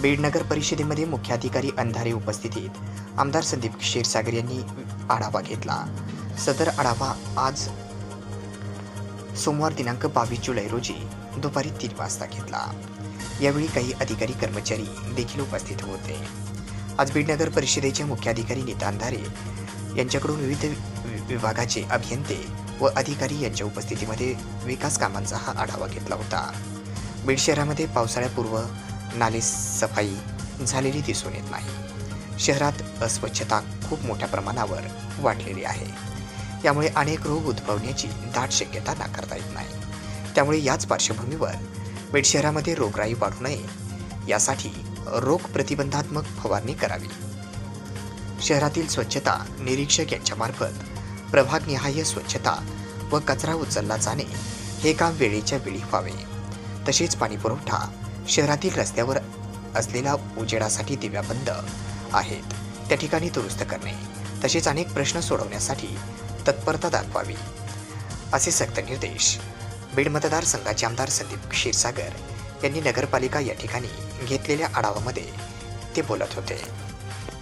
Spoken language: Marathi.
बीड नगर परिषदेमध्ये मुख्याधिकारी अंधारे उपस्थितीत आमदार संदीप क्षीरसागर यांनी आढावा घेतला. सदर आढावा आज सोमवार दिनांक बावीस जुलै रोजी दुपारी तीन वाजता घेतला. यावेळी काही अधिकारी कर्मचारी देखील उपस्थित होते. आज बीड नगर परिषदेचे मुख्याधिकारी नीता अंधारे यांच्याकडून विविध वि- विभागाचे अभियंते व अधिकारी यांच्या उपस्थितीमध्ये विकास कामांचा हा आढावा घेतला होता. बीड शहरामध्ये पावसाळ्यापूर्व नाले सफाई झालेली दिसून येत नाही. शहरात अस्वच्छता खूप मोठ्या प्रमाणावर वाढलेली आहे. यामुळे अनेक रोग उद्भवण्याची दाट शक्यता नाकारता येत नाही. त्यामुळे याच पार्श्वभूमीवर बीड शहरामध्ये रोगराई वाढू नये यासाठी रोग प्रतिबंधात्मक फवारणी करावी. शहरातील स्वच्छता निरीक्षक यांच्यामार्फत प्रभागनिहाय स्वच्छता व कचरा उचलला जाणे हे काम वेळेच्या वेळी व्हावे. तसेच पाणीपुरवठा शहरातील रस्त्यावर असलेला उजेडासाठी दिव्या बंद आहेत. त्या ठिकाणी दुरुस्त करणे तसेच अनेक प्रश्न सोडवण्यासाठी तत्परता दाखवावी असे सक्त निर्देश बीड मतदारसंघाचे आमदार संदीप क्षीरसागर यांनी नगरपालिका या ठिकाणी घेतलेल्या आढावामध्ये ते बोलत होते.